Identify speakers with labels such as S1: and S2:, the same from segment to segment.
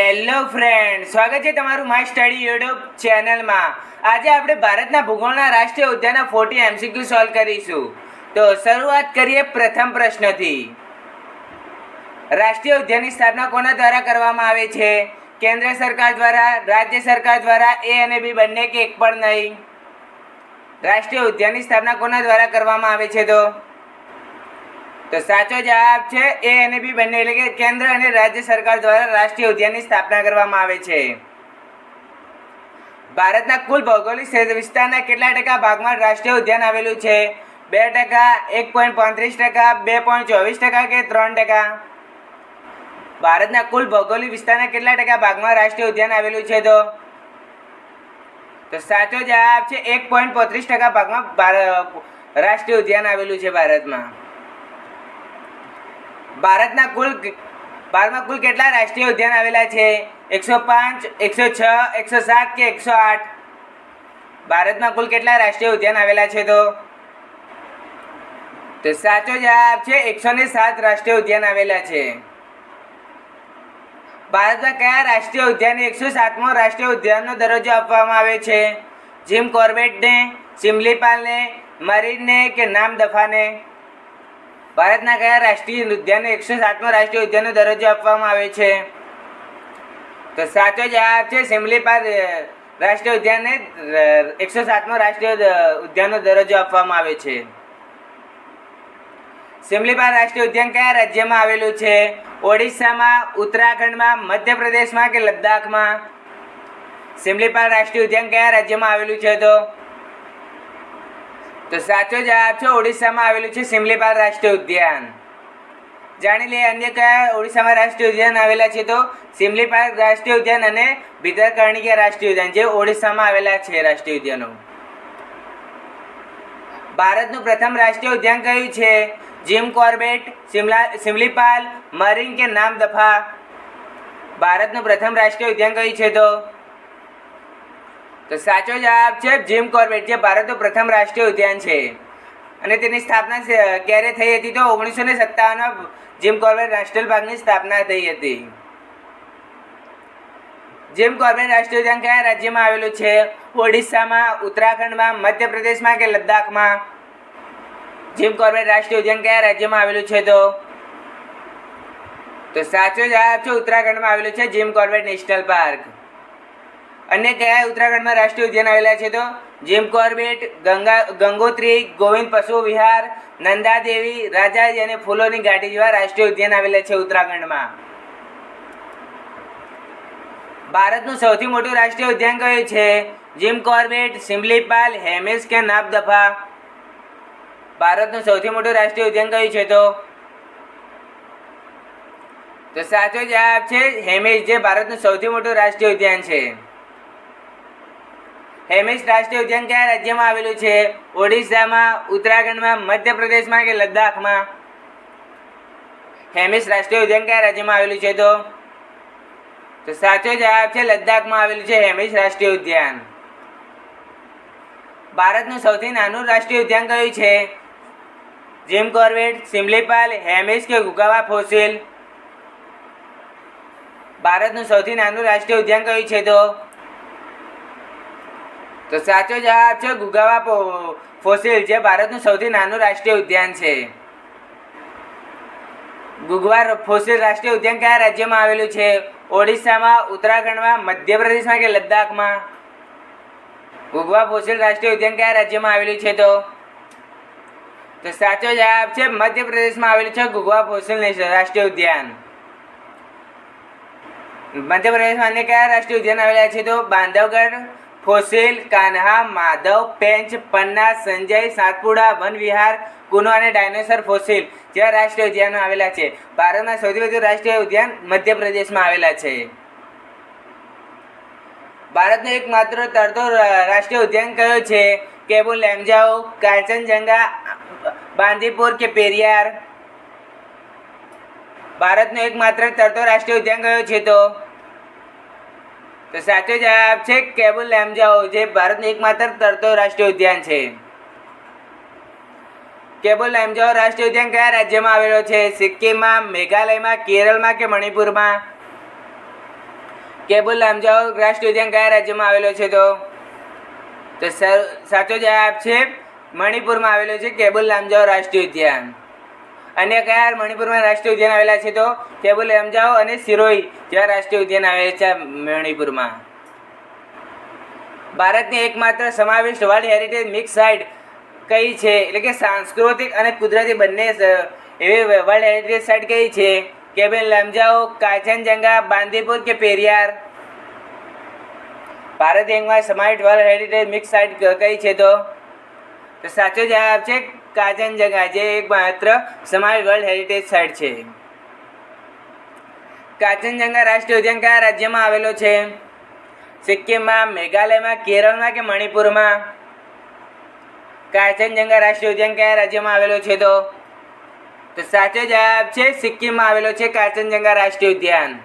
S1: Hello friend સ્વાગત છે તમારું માય સ્ટડી યુટ્યુબ ચેનલમાં આજે આપણે ભારતના ભૂગોળના રાષ્ટ્રીય ઉદ્યાનના ફોર્ટી એમસીક્યુ સોલ્વ કરીશું. તો શરૂઆત કરીએ પ્રથમ પ્રશ્નથી. રાષ્ટ્રીય ઉદ્યાનની સ્થાપના કોના દ્વારા કરવામાં આવે છે? કેન્દ્ર સરકાર દ્વારા, રાજ્ય સરકાર દ્વારા એ અને બી બંને કે એક પણ નહીં? રાષ્ટ્રીય ઉદ્યાનની સ્થાપના કોના દ્વારા કરવામાં આવે છે તો? તો સાચો જવાબ છે એ અને બી બંને, એટલે કે કેન્દ્ર અને રાજ્ય સરકાર દ્વારા રાષ્ટ્રીય ઉદ્યાનની સ્થાપના કરવામાં આવે છે. ભારતના કુલ ભૌગોલિક વિસ્તારના કેટલા ટકા ભાગમાં રાષ્ટ્રીય ઉદ્યાન આવેલું છે? બે ટકા, એક પોઈન્ટ પાંત્રીસ ટકા, બે પોઈન્ટ ચોવીસ ટકા કે ત્રણ ટકા? ભારતના કુલ ભૌગોલિક વિસ્તારના કેટલા ટકા ભાગમાં રાષ્ટ્રીય ઉદ્યાન આવેલું છે તો? તો સાચો જવાબ છે એક પોઈન્ટ પોત્રીસ ટકા ભાગમાં રાષ્ટ્રીય ઉદ્યાન આવેલું છે ભારતમાં. ભારતના કુલ ભારતમાં કુલ કેટલા રાષ્ટ્રીય ઉદ્યાન આવેલા છે? એકસો પાંચ, એકસો છ, એકસો સાત કે એકસો આઠ? ભારતમાં કુલ કેટલા રાષ્ટ્રીય ઉદ્યાન આવેલા છે તો? તો સાચો જવાબ છે એકસો ને સાત રાષ્ટ્રીય ઉદ્યાન આવેલા છે. ભારતમાં કયા રાષ્ટ્રીય ઉદ્યાનને એકસો સાતમો રાષ્ટ્રીય ઉદ્યાનનો દરજ્જો આપવામાં આવે છે? જીમ કોર્બેટને, સિમલીપાલને, મરીનને કે નામદફાને? ભારતના કયા રાષ્ટ્રીય ઉદ્યાનને એકસો સાતમો રાષ્ટ્રીય ઉદ્યાનનો દરજ્જો આપવામાં આવે છે? તો સાચો જવાબ છે સિમલીપાલ રાષ્ટ્રીય ઉદ્યાનને એકસો સાતમો રાષ્ટ્રીય ઉદ્યાનનો દરજ્જો આપવામાં આવે છે. સિમલીપાલ રાષ્ટ્રીય ઉદ્યાન કયા રાજ્યમાં આવેલું છે? ઓડિશામાં, ઉત્તરાખંડમાં, મધ્યપ્રદેશમાં કે લદ્દાખમાં? સિમલીપાલ રાષ્ટ્રીય ઉદ્યાન કયા રાજ્યમાં આવેલું છે તો? તો સાચો જવાબ છે, ઓડિશામાં આવેલું છે સિમલીપાલ રાષ્ટ્રીય ઉદ્યાન. જાણી લઈએ અન્ય કયા ઓડિશામાં રાષ્ટ્રીય ઉદ્યાન આવેલા છે તો સિમલીપાલ રાષ્ટ્રીય ઉદ્યાન અને ભીતરકર્ણિકા રાષ્ટ્રીય ઉદ્યાન, જે ઓડિશામાં આવેલા છે રાષ્ટ્રીય ઉદ્યાનો. ભારતનું પ્રથમ રાષ્ટ્રીય ઉદ્યાન કયું છે? Jim Corbett, Simla, Similipal, marine કે નામદફા? ભારતનું પ્રથમ રાષ્ટ્રીય ઉદ્યાન કયું છે તો તો સાચો જવાબ છે જીમ કોર્બેટ જે ભારતનું પ્રથમ રાષ્ટ્રીય ઉદ્યાન છે. અને તેની સ્થાપના ક્યારે થઈ હતી તો ઓગણીસો ને સત્તાવનમાં જીમ કોર્બેટ રાષ્ટ્રીય પાર્કની સ્થાપના થઈ હતી. જીમ કોર્બેટ રાષ્ટ્રીય ઉદ્યાન કયા રાજ્યમાં આવેલું છે? ઓડિશામાં, ઉત્તરાખંડમાં, મધ્યપ્રદેશમાં કે લદ્દાખમાં? જીમ કોર્બેટ રાષ્ટ્રીય ઉદ્યાન કયા રાજ્યમાં આવેલું છે તો? તો સાચો જવાબ છે ઉત્તરાખંડમાં આવેલું છે જીમ કોર્બેટ નેશનલ પાર્ક અન્ય કયા ઉત્તરાખંડમાં રાષ્ટ્રીય ઉદ્યાન આવેલા છે તો જીમ કોર્બેટ ગંગા, ગંગોત્રી, ગોવિંદ પશુ વિહાર, નંદાદેવી, રાજાજી અને ફૂલોની ઘાટી જેવા રાષ્ટ્રીય ઉદ્યાન આવેલા છે ઉત્તરાખંડમાં. ભારતનું સૌથી મોટું રાષ્ટ્રીય ઉદ્યાન કયું છે? જીમ કોર્બેટ સિમલીપાલ હેમિસ કે નાબદફા ભારતનું સૌથી મોટું રાષ્ટ્રીય ઉદ્યાન કયું છે તો? તો સાચો જવાબ છે હેમિસ જે ભારતનું સૌથી મોટું રાષ્ટ્રીય ઉદ્યાન છે. હેમિસ રાષ્ટ્રીય ઉદ્યાન કયા રાજ્યમાં આવેલું છે? ઓડિશામાં, ઉત્તરાખંડમાં, મધ્યપ્રદેશમાં કે લદ્દાખમાં? હેમિશ રાષ્ટ્રીય ઉદ્યાન કયા રાજ્યમાં આવેલું છે તો? તો સાચો જવાબ છે લદ્દાખમાં આવેલું છે હેમિશ રાષ્ટ્રીય ઉદ્યાન. ભારતનું સૌથી નાનું રાષ્ટ્રીય ઉદ્યાન કયું છે? જીમ કોર્બેટ સિમલીપાલ હેમિસ કે ગુગાવા ફોસિલ? ભારતનું સૌથી નાનું રાષ્ટ્રીય ઉદ્યાન કયું છે તો? તો સાચો જવાબ છે ગુગાવા ફોસિલ, જે ભારતનું સૌથી નાનું રાષ્ટ્રીય ઉદ્યાન છે. ગુગવા ફોસિલ રાષ્ટ્રીય ઉદ્યાન કયા રાજ્યમાં આવેલું છે? ઓડિશામાં, ઉત્તરાખંડમાં, મધ્યપ્રદેશમાં કે લદ્દાખમાં? ગુગવા ફોસિલ રાષ્ટ્રીય ઉદ્યાન કયા રાજ્યમાં આવેલું છે તો? તો સાચો જવાબ છે મધ્યપ્રદેશમાં આવેલું છે ગુગવા ફોસિલ રાષ્ટ્રીય ઉદ્યાન. મધ્યપ્રદેશમાં અન્ય કયા રાષ્ટ્રીય ઉદ્યાન આવેલા છે તો? બાંધવગઢ ફોસિલ, કાન્હા, માધવ, પેંચ, પન્ના, સંજય, સાતપુડા, વનવિહાર, કુનો અને ડાયનોસર ફોસિલ જેવા રાષ્ટ્રીય ઉદ્યાનો આવેલા છે. ભારતના સૌથી વધુ રાષ્ટ્રીય ઉદ્યાન મધ્યપ્રદેશમાં આવેલા છે. ભારતનો એકમાત્ર તરતો રાષ્ટ્રીય ઉદ્યાન કયો છે? કેબુલ લેમજાઓ કાંચનજંગા બાંદીપુર કે પેરિયાર? ભારતનો એકમાત્ર તરતો રાષ્ટ્રીય ઉદ્યાન કયો છે તો? તો સાચો જવાબ છે કેબુલ લેમજાઓ જે ભારતનું એકમાત્ર તરતો રાષ્ટ્રીય ઉદ્યાન છે. કેબુલ લેમજાઓ રાષ્ટ્રીય ઉદ્યાન કયા રાજ્યમાં આવેલો છે? સિક્કિમમાં, મેઘાલયમાં, કેરળમાં કે મણિપુરમાં? કેબુલ લેમજાઓ રાષ્ટ્રીય ઉદ્યાન કયા રાજ્યમાં આવેલો છે તો? તો સાચો જવાબ છે મણિપુરમાં આવેલો છે કેબુલ લામજાઓ રાષ્ટ્રીય ઉદ્યાન. અન્ય કયા મણિપુરમાં રાષ્ટ્રીય ઉદ્યાન આવેલા છે તો કેબુલ લામજાઓ અને સિરોઈ જેવા રાષ્ટ્રીય ઉદ્યાન આવેલા છે મણિપુરમાં. ભારતની એકમાત્ર સમાવિષ્ટ વર્લ્ડ હેરિટેજ મિક્સ સાઇટ કઈ છે? એટલે કે સાંસ્કૃતિક અને કુદરતી બંને એવી વર્લ્ડ હેરિટેજ સાઇટ કઈ છે? કેબેલ લમજાઓ કાંચનજંગા બાંદીપુર કે પેરિયાર? ભારત એકમાં સમાવિષ્ટ વર્લ્ડ હેરિટેજ મિક્સ સાઇટ કઈ છે તો? તો સાચો જવાબ છે કાંચનજંગા જે એકમાત્ર સમાવિષ્ટ વર્લ્ડ હેરિટેજ સાઇટ છે. કાચનજંગા રાષ્ટ્રીય ઉદ્યાન કયા રાજ્યમાં આવેલો છે? સિક્કિમમાં, મેઘાલયમાં, કેરળમાં કે મણિપુરમાં? કાચનજંગા રાષ્ટ્રીય ઉદ્યાન કયા રાજ્યમાં આવેલો છે તો? તો સાચો જવાબ છે સિક્કિમમાં આવેલો છે કાચનજંગા રાષ્ટ્રીય ઉદ્યાન.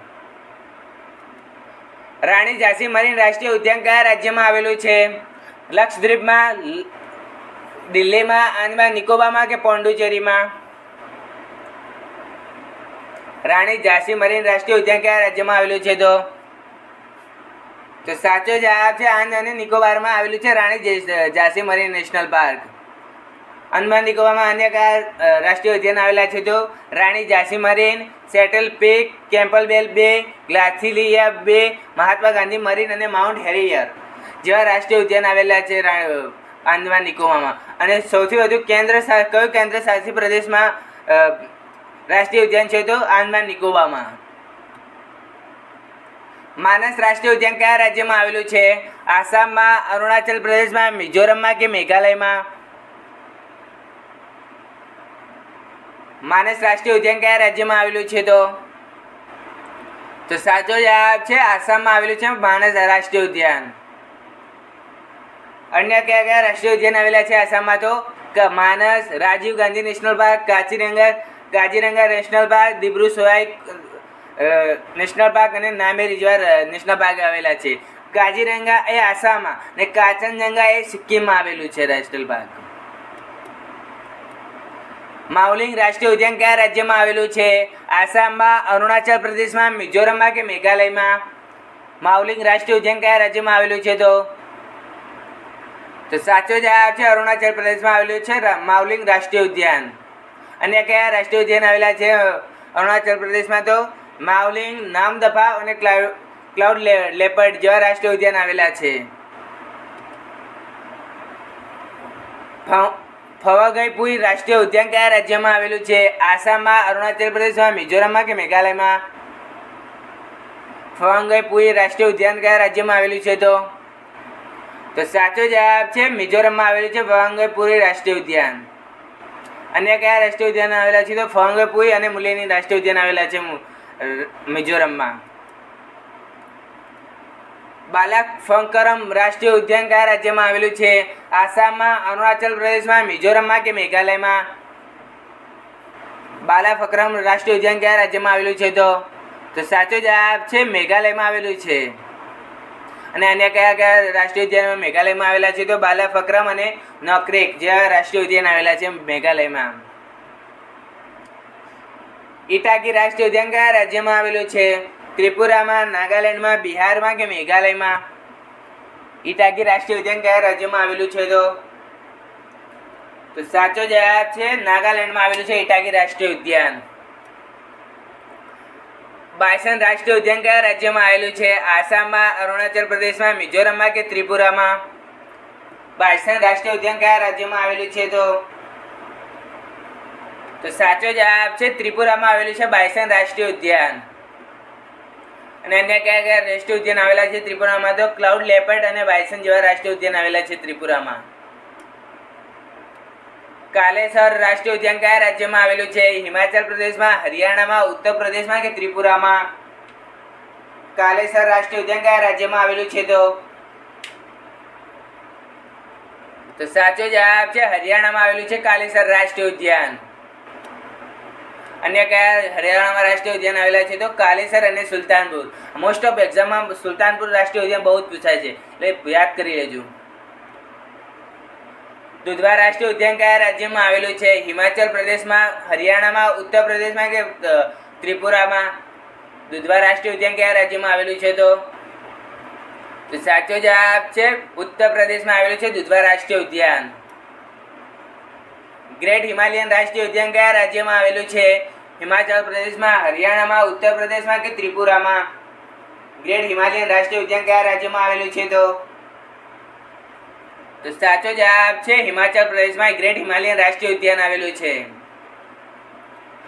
S1: રાણી ઝાંસી મરીન રાષ્ટ્રીય ઉદ્યાન કયા રાજ્યમાં આવેલું છે? લક્ષદ્વીપમાં દિલ્હીમાં આંદમાન નિકોબારમાં કે પોંડુચેરીમાં? રાણી ઝાંસી મરીન રાષ્ટ્રીય ઉદ્યાન કયા રાજ્યમાં આવેલું છે તો? તો સાચો જવાબ છે આંદ અને નિકોબારમાં આવેલું છે Rani Jhansi marine national park. Andaman નિકોબારમાં અન્ય કયા રાષ્ટ્રીય ઉદ્યાન આવેલા છે તો? Rani Jhansi marine, saddle peak Campbell bay, Galathea bay, Mahatma Gandhi marine અને માઉન્ટ હેરિયર જેવા રાષ્ટ્રીય ઉદ્યાન આવેલા છે આંદમાન નિકોબારમાં. અને સૌથી વધુ કેન્દ્ર કયો કેન્દ્ર શાસિત પ્રદેશમાં રાષ્ટ્રીય ઉદ્યાન છે તો આંદમાન નિકોબારમાં? માનસ રાષ્ટ્રીય ઉદ્યાન કયા રાજ્યમાં આવેલું છે? આસામમાં, અરુણાચલ પ્રદેશમાં, મિઝોરમમાં કે મેઘાલયમાં? માનસ રાષ્ટ્રીય ઉદ્યાન કયા રાજ્યમાં આવેલું છે તો? તો સાચો જવાબ છે આસામમાં આવેલું છે માનસ રાષ્ટ્રીય ઉદ્યાન. અન્ય કયા કયા રાષ્ટ્રીય ઉદ્યાન આવેલા છે આસામમાં તો? Manas, Rajiv Gandhi national park, Kaziranga Kaziranga national park, Dibru Saikhowa national park અને નામે રિઝવાર નેશનલ પાર્ક આવેલા છે. કાજીરંગા એ આસામમાં ને કાચનજંગા એ સિક્કિમમાં આવેલું છે રાષ્ટ્રીય પાર્ક. માઉલિંગ રાષ્ટ્રીય ઉદ્યાન કયા રાજ્યમાં આવેલું છે? આસામમાં, અરુણાચલ પ્રદેશમાં, મિઝોરમમાં કે મેઘાલયમાં? માઉલિંગ રાષ્ટ્રીય ઉદ્યાન કયા રાજ્યમાં આવેલું છે તો? તો સાચો જવાબ છે અરુણાચલ પ્રદેશમાં આવેલું છે માવલિંગ રાષ્ટ્રીય ઉદ્યાન. અને કયા રાષ્ટ્રીય ઉદ્યાન આવેલા છે અરુણાચલ પ્રદેશમાં તો? માવલિંગ, નામદફા અને ક્લાઉડ લેપર્ડ જેવા રાષ્ટ્રીય ઉદ્યાન આવેલા છે. ફવાગઈપુઈ રાષ્ટ્રીય ઉદ્યાન કયા રાજ્યમાં આવેલું છે? આસામમાં, અરુણાચલ પ્રદેશમાં, મિઝોરમમાં કે મેઘાલયમાં? ફવાંગઈપુઈ રાષ્ટ્રીય ઉદ્યાન કયા રાજ્યમાં આવેલું છે તો? તો સાચો જવાબ છે, મિઝોરમમાં આવેલું છે ફવાંગઈપુરી રાષ્ટ્રીય ઉદ્યાન. અન્ય કયા રાષ્ટ્રીય ઉદ્યાન આવેલા છે તો ફવાંગઈપુઈ અને મુલેની રાષ્ટ્રીય ઉદ્યાન આવેલા છે મિઝોરમમાં. બાલક ફંકરમ રાષ્ટ્રીય ઉદ્યાન કયા રાજ્યમાં આવેલું છે? આસામમાં, અરુણાચલ પ્રદેશમાં, મિઝોરમમાં કે મેઘાલયમાં? બાલા ફકરમ રાષ્ટ્રીય ઉદ્યાન કયા રાજ્યમાં આવેલું છે તો? તો સાચો જવાબ છે, મેઘાલયમાં આવેલું છે. અને અન્ય કયા કયા રાષ્ટ્રીય ઉદ્યાન મેઘાલયમાં આવેલા છે તો બાલા ફકરમ અને નોકરેક જેવા રાષ્ટ્રીય ઉદ્યાન આવેલા છે મેઘાલયમાં. ઇટાકી રાષ્ટ્રીય ઉદ્યાન કયા રાજ્યમાં આવેલું છે? ત્રિપુરામાં, નાગાલેન્ડમાં, બિહારમાં કે મેઘાલયમાં? ઇટાકી રાષ્ટ્રીય ઉદ્યાન કયા રાજ્યમાં આવેલું છે તો? તો સાચો જવાબ છે, નાગાલેન્ડમાં આવેલું છે ઇટાકી રાષ્ટ્રીય ઉદ્યાન. બાયસન રાષ્ટ્રીય ઉદ્યાન કયા રાજ્યમાં આવેલું છે? આસામમાં, અરુણાચલ પ્રદેશમાં, મિઝોરમમાં કે ત્રિપુરામાં? બાયસન રાષ્ટ્રીય ઉદ્યાન કયા રાજ્યમાં આવેલું છે તો? તો સાચો જવાબ છે ત્રિપુરામાં આવેલું છે બાયસન રાષ્ટ્રીય ઉદ્યાન. અને અન્ય કયા કયા રાષ્ટ્રીય ઉદ્યાન આવેલા છે ત્રિપુરામાં તો? ક્લાઉડ લેપર્ડ અને બાયસન જેવા રાષ્ટ્રીય ઉદ્યાન આવેલા છે ત્રિપુરામાં. કાલેસર રાષ્ટ્રીય ઉદ્યાન કયા રાજ્યમાં આવેલું છે? હિમાચલ પ્રદેશમાં, હરિયાણામાં, ઉત્તર પ્રદેશમાં કે ત્રિપુરામાં? કાલેસર રાષ્ટ્રીય ઉદ્યાન કયા રાજ્યમાં આવેલું છે તો? તો સાચો જવાબ છે, હરિયાણામાં આવેલું છે કાલેસર રાષ્ટ્રીય ઉદ્યાન. અન્ય કયા હરિયાણામાં રાષ્ટ્રીય ઉદ્યાન આવેલા છે તો? કાલેસર અને સુલતાનપુર. મોસ્ટ ઓફ એક્ઝામમાં સુલતાનપુર રાષ્ટ્રીય ઉદ્યાન બહુ જ પૂછાય છે. એટલે યાદ કરી લેજો. દુધવા રાષ્ટ્રીય ઉદ્યાન કયા રાજ્યમાં આવેલું છે. હિમાચલ પ્રદેશમાં, હરિયાણામાં, ઉત્તર પ્રદેશમાં કે ત્રિપુરામાં દુધવા રાષ્ટ્રીય ઉદ્યાન કયા રાજ્યમાં આવેલું છે તો? સાચો જવાબ છે, ઉત્તર પ્રદેશમાં આવેલું છે દુધવા રાષ્ટ્રીય ઉદ્યાન. ગ્રેટ હિમાલયન રાષ્ટ્રીય ઉદ્યાન કયા રાજ્યમાં આવેલું છે. હિમાચલ પ્રદેશમાં, હરિયાણામાં, ઉત્તર પ્રદેશમાં કે ત્રિપુરામાં? ગ્રેટ હિમાલયન રાષ્ટ્રીય ઉદ્યાન કયા રાજ્યમાં આવેલું છે તો? તો સાચો જવાબ છે, હિમાચલ પ્રદેશમાં ગ્રેટ હિમાલયન રાષ્ટ્રીય ઉદ્યાન આવેલું છે.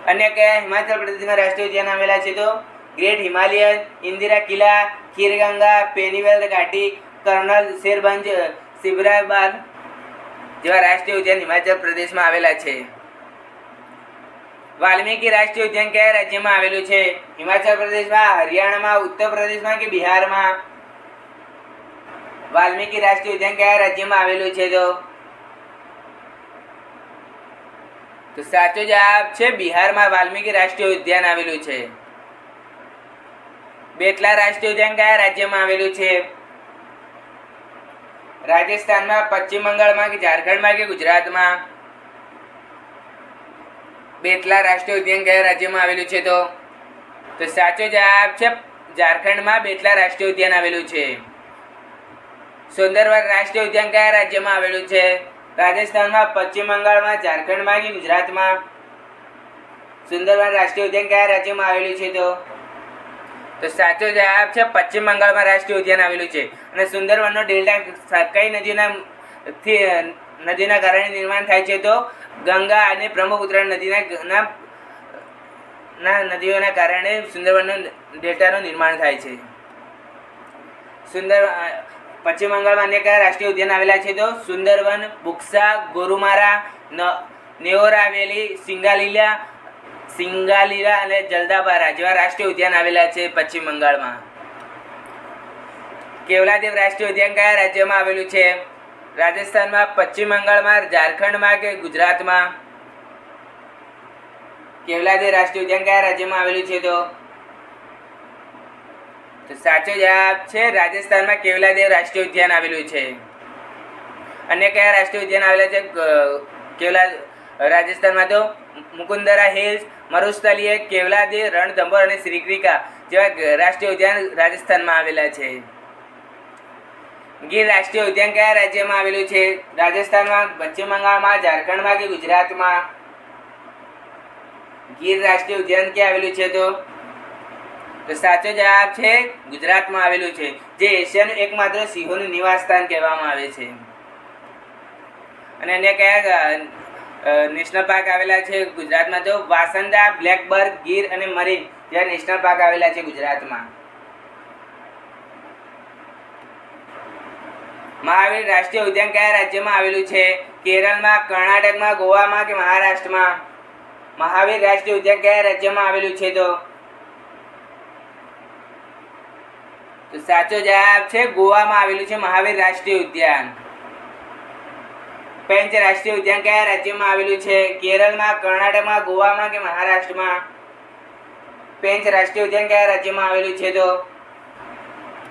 S1: અન્ય કયા હિમાચલ પ્રદેશમાં રાષ્ટ્રીય ઉદ્યાન આવેલા છે તો ગ્રેટ હિમાલયન ઇન્દિરા કિલ્લા, ખીરગંગા, પેનીવેલ ઘાટી, કર્નલ શેરબંજ સિબરાબાદ જેવા રાષ્ટ્રીય ઉદ્યાન હિમાચલ પ્રદેશમાં આવેલા છે. વાલ્મીકી રાષ્ટ્રીય ઉદ્યાન કયા રાજ્યમાં આવેલું છે? હિમાચલ પ્રદેશમાં, હરિયાણામાં, ઉત્તર પ્રદેશમાં કે બિહારમાં? વાલ્મીકી રાષ્ટ્રીય ઉદ્યાન કયા રાજ્યમાં આવેલું છે તો? તો સાચો જવાબ છે બિહારમાં વાલ્મીકી રાષ્ટ્રીય ઉદ્યાન આવેલું છે. બેટલા રાષ્ટ્રીય ઉદ્યાન કયા રાજ્યમાં આવેલું છે? રાજસ્થાનમાં, પશ્ચિમ બંગાળમાં કે ઝારખંડમાં કે ગુજરાતમાં? બેટલા રાષ્ટ્રીય ઉદ્યાન કયા રાજ્યમાં આવેલું છે તો? તો સાચો જવાબ છે ઝારખંડમાં બેટલા રાષ્ટ્રીય ઉદ્યાન આવેલું છે. સુંદરવન રાષ્ટ્રીય ઉદ્યાન કયા રાજ્યમાં આવેલું છે? રાજસ્થાનમાં, પશ્ચિમ બંગાળમાં, ઝારખંડમાં કે ગુજરાતમાં? સુંદરવન રાષ્ટ્રીય ઉદ્યાન કયા રાજ્યમાં આવેલું છે તો? તો સાચો જવાબ છે, પશ્ચિમ બંગાળમાં રાષ્ટ્રીય ઉદ્યાન આવેલું છે. અને સુંદરવનનો ડેલ્ટા કઈ નદીના નદીના કારણે નિર્માણ થાય છે તો? ગંગા અને બ્રહ્મપુત્ર નદીના ના નદીઓના કારણે સુંદરવનનો ડેલ્ટાનું નિર્માણ થાય છે. સુંદર પશ્ચિમ બંગાળમાં અન્ય કયા રાષ્ટ્રીય ઉદ્યાન આવેલા છે તો સુંદરવન, બુક્સા, ગોરુમારા નેઓરાવેલી સિંગાલીલા સિંગાલીલા અને જલદાબારા જેવા રાષ્ટ્રીય ઉદ્યાન આવેલા છે પશ્ચિમ બંગાળમાં. કેવલાદેવ રાષ્ટ્રીય ઉદ્યાન કયા રાજ્યમાં આવેલું છે? રાજસ્થાનમાં, પશ્ચિમ બંગાળમાં, ઝારખંડમાં કે ગુજરાતમાં? કેવલાદેવ રાષ્ટ્રીય ઉદ્યાન કયા રાજ્યમાં આવેલું છે તો તો સાચો જવાબ છે રાજસ્થાનમાં કેવલાદેવ રાષ્ટ્રીય ઉદ્યાન આવેલું છે? અન્ય કયા રાષ્ટ્રીય ઉદ્યાન આવેલા છે? કેવલા, રાજસ્થાનમાં તો મુકુંદરા હિલ્સ, મરુસ્થલીય કેવલાદેવ રણથંભોર અને શ્રીક્રિકા જેવા રાષ્ટ્રીય ઉદ્યાન રાજસ્થાનમાં આવેલા છે. ગીર રાષ્ટ્રીય ઉદ્યાન કયા રાજ્યમાં આવેલું છે? રાજસ્થાનમાં, પશ્ચિમ બંગાળમાં, ઝારખંડમાં કે ગુજરાતમાં? ગીર રાષ્ટ્રીય ઉદ્યાન ક્યાં આવેલું છે તો? તો સાચો જવાબ છે ગુજરાતમાં આવેલું છે, જે એશિયાનું એકમાત્ર સિંહોનું નિવાસ સ્થાન કહેવામાં આવે છે. અને અન્ય કયા નેશનલ પાર્ક આવેલા છે ગુજરાતમાં તો વાસંદા, બ્લેકબર્ગ, ગીર અને મરીન જેવા નેશનલ પાર્ક આવેલા છે ગુજરાતમાં. મહાવીર રાષ્ટ્રીય ઉદ્યાન કયા રાજ્યમાં આવેલું છે? કેરળમાં, કર્ણાટકમાં, ગોવામાં કે મહારાષ્ટ્રમાં? મહાવીર રાષ્ટ્રીય ઉદ્યાન કયા રાજ્યમાં આવેલું છે તો? તો સાચો જવાબ છે ગોવામાં આવેલું છે મહાવીર રાષ્ટ્રીય ઉદ્યાન. પંચ રાષ્ટ્રીય ઉદ્યાન કયા રાજ્યમાં આવેલું છે? કેરળમાં, કર્ણાટકમાં, ગોવામાં કે મહારાષ્ટ્રમાં? પંચ રાષ્ટ્રીય ઉદ્યાન કયા રાજ્યમાં આવેલું છે તો?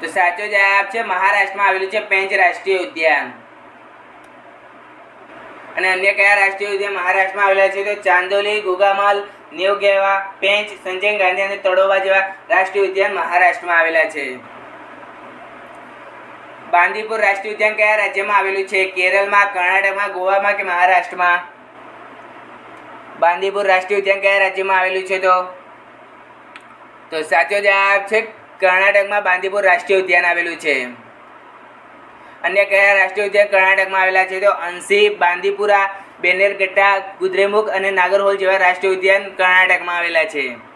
S1: તો સાચો જવાબ છે મહારાષ્ટ્રમાં આવેલું છે પેંચ રાષ્ટ્રીય ઉદ્યાન. અને અન્ય કયા રાષ્ટ્રીય ઉદ્યાન મહારાષ્ટ્રમાં આવેલા છે તો? ચાંદોલી, ગુગામલ, નેવગેવા, પેંચ, સંજય ગાંધી અને તળોવા જેવા રાષ્ટ્રીય ઉદ્યાન મહારાષ્ટ્રમાં આવેલા છે. બાંદીપુર રાષ્ટ્રીય ઉદ્યાન કયા રાજ્યમાં આવેલું છે? કેરળમાં, કર્ણાટકમાં, ગોવામાં કે મહારાષ્ટ્રમાં? બાંદીપુર રાષ્ટ્રીય ઉદ્યાન કયા રાજ્યમાં આવેલું છે તો? તો સાચો જવાબ છે કર્ણાટકમાં બાંદીપુર રાષ્ટ્રીય ઉદ્યાન આવેલું છે. અન્ય કયા રાષ્ટ્રીય ઉદ્યાન કર્ણાટકમાં આવેલા છે તો? અંસી, બાંદીપુરા બેનેરગટ્ટા ગુદ્રેમુખ અને નાગરહોલ જેવા રાષ્ટ્રીય ઉદ્યાન કર્ણાટકમાં આવેલા છે.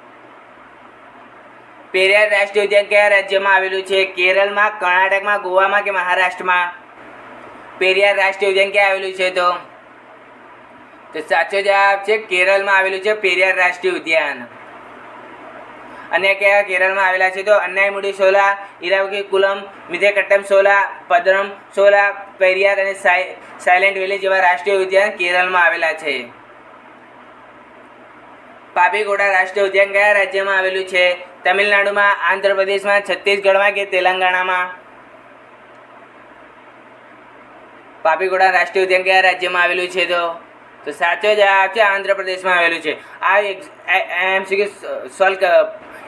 S1: પેરિયાર રાષ્ટ્રીય ઉદ્યાન કયા રાજ્યમાં આવેલું છે? કેરળમાં, કર્ણાટકમાં, ગોવામાં કે મહારાષ્ટ્રમાં? પેરિયાર રાષ્ટ્રીય ઉદ્યાન ક્યાં આવેલું છે તો? તો સાચો જવાબ છે કેરળમાં આવેલું છે પેરિયાર રાષ્ટ્રીય ઉદ્યાન. અને કયા કેરળમાં આવેલા છે તો? અન્નાયમુડી સોલા, ઈરાવકી કુલમ મિથેકટ્ટમ સોલા, પદરમ સોલા, પેરિયાર અને સાય સાયલેન્ટ વેલી જેવા રાષ્ટ્રીય ઉદ્યાન કેરળમાં આવેલા છે. પાપીકોડા રાષ્ટ્રીય ઉદ્યાન કયા રાજ્યમાં આવેલું છે? તમિલનાડુમાં, આંધ્રપ્રદેશમાં, છત્તીસગઢમાં કે તેલંગાણામાં? પાપીકોડા રાષ્ટ્રીય ઉદ્યાન કયા રાજ્યમાં આવેલું છે તો? તો સાચો જવાબ છે આંધ્રપ્રદેશમાં આવેલું છે. આ એમસીક્યુ સોલ્વ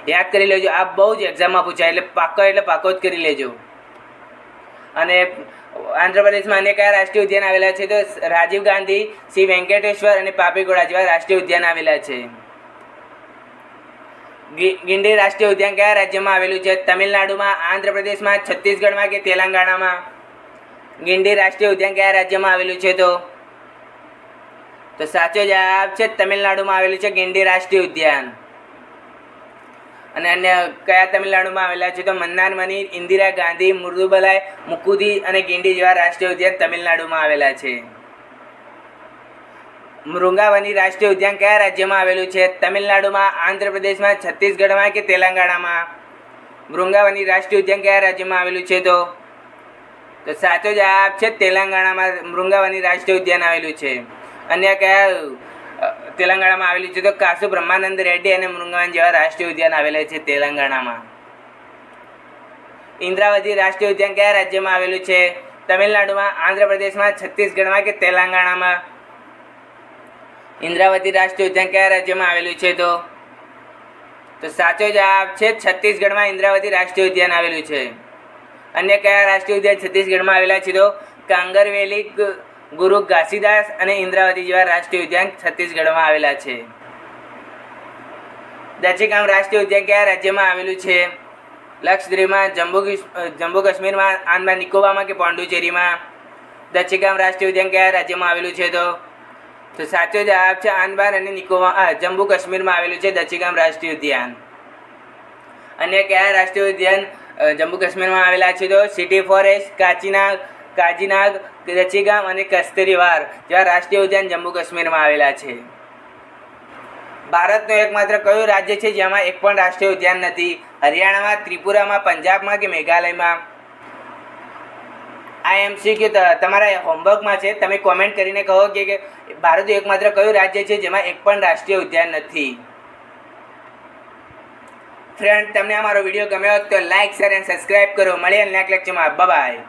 S1: યાદ કરી લેજો. આ બહુ જ એક્ઝામમાં પૂછાય, એટલે પાક્કો એટલે પાકો જ કરી લેજો. અને આંધ્રપ્રદેશમાં અન્ય કયા રાષ્ટ્રીય ઉદ્યાન આવેલા છે તો? રાજીવ ગાંધી, શ્રી વેંકટેશ્વર અને પાપીગોડા જેવા રાષ્ટ્રીય ઉદ્યાન આવેલા છે. ગિંડી રાષ્ટ્રીય ઉદ્યાન કયા રાજ્યમાં આવેલું છે? તમિલનાડુમાં, આંધ્રપ્રદેશમાં, છત્તીસગઢમાં કે તેલંગાણામાં? ગિંડી રાષ્ટ્રીય ઉદ્યાન કયા રાજ્યમાં આવેલું છે તો? તો સાચો જવાબ છે તમિલનાડુમાં આવેલું છે ગિંડી રાષ્ટ્રીય ઉદ્યાન. અને અન્ય કયા તમિલનાડુમાં આવેલા છે તો મન્નારમની ઇન્દિરા ગાંધી મુર્દુબલાય મુકુદી અને ગિંડી જેવા રાષ્ટ્રીય ઉદ્યાન તમિલનાડુમાં આવેલા છે. મૃંગાવની રાષ્ટ્રીય ઉદ્યાન કયા રાજ્યમાં આવેલું છે? તમિલનાડુમાં, આંધ્રપ્રદેશમાં, છત્તીસગઢમાં કે તેલંગાણામાં? મૃંગાવની રાષ્ટ્રીય ઉદ્યાન કયા રાજ્યમાં આવેલું છે તો? તો સાચો જવાબ છે તેલંગાણામાં મૃંગાવની રાષ્ટ્રીય ઉદ્યાન આવેલું છે. અન્ય કયા તેલંગાણામાં આવેલું છે તો કાસુ બ્રહ્માનંદ રેડ્ડી અને મૃંગાવન જેવા રાષ્ટ્રીય ઉદ્યાન આવેલા છે તેલંગાણામાં. ઇન્દ્રાવતી રાષ્ટ્રીય ઉદ્યાન કયા રાજ્યમાં આવેલું છે? તમિલનાડુમાં, આંધ્રપ્રદેશમાં, છત્તીસગઢમાં કે તેલંગાણામાં? ઇન્દ્રાવતી રાષ્ટ્રીય ઉદ્યાન કયા રાજ્યમાં આવેલું છે તો? તો સાચો જવાબ છે છત્તીસગઢમાં ઇન્દ્રાવતી રાષ્ટ્રીય ઉદ્યાન આવેલું છે. અન્ય કયા રાષ્ટ્રીય ઉદ્યાન છત્તીસગઢમાં આવેલા છે તો? કાંગરવેલી ગુરુ ઘાસીદાસ અને ઇન્દ્રાવતી જેવા રાષ્ટ્રીય ઉદ્યાન છત્તીસગઢમાં આવેલા છે. દચીગામ રાષ્ટ્રીય ઉદ્યાન કયા રાજ્યમાં આવેલું છે? લક્ષદ્વીપમાં, જમ્મુ જમ્મુ કાશ્મીરમાં આંદામાન નિકોબારમાં કે પોંડુચેરીમાં? દચીગામ રાષ્ટ્રીય ઉદ્યાન કયા રાજ્યમાં આવેલું છે તો? તો સાચો જવાબ છે આનબાર અને નિકોબાર જમ્મુ કાશ્મીરમાં આવેલું છે દચીગામ રાષ્ટ્રીય ઉદ્યાન. અને કયા રાષ્ટ્રીય ઉદ્યાન જમ્મુ કાશ્મીરમાં આવેલા છે તો સિટી ફોરેસ્ટ, કાચીનાગ, કાજીનાગ દચીગામ અને કસ્તરીવાર જેવા રાષ્ટ્રીય ઉદ્યાન જમ્મુ કાશ્મીરમાં આવેલા છે. ભારતનું એકમાત્ર કયું રાજ્ય છે જેમાં એક પણ રાષ્ટ્રીય ઉદ્યાન નથી? હરિયાણામાં, ત્રિપુરામાં, પંજાબમાં કે મેઘાલયમાં? આ એમસીક્યુ તમારા હોમવર્કમાં છે. તમે કોમેન્ટ કરીને કહો કે ભારતનું એકમાત્ર કયું રાજ્ય છે જેમાં એક પણ રાષ્ટ્રીય ઉદ્યાન નથી? ફ્રેન્ડ તમને અમારો મારો વીડિયો ગમ્યો તો લાઇક શેર એન્ડ સબસ્ક્રાઇબ કરો. મળીએ નેક્સ્ટ લેક્ચરમાં બાય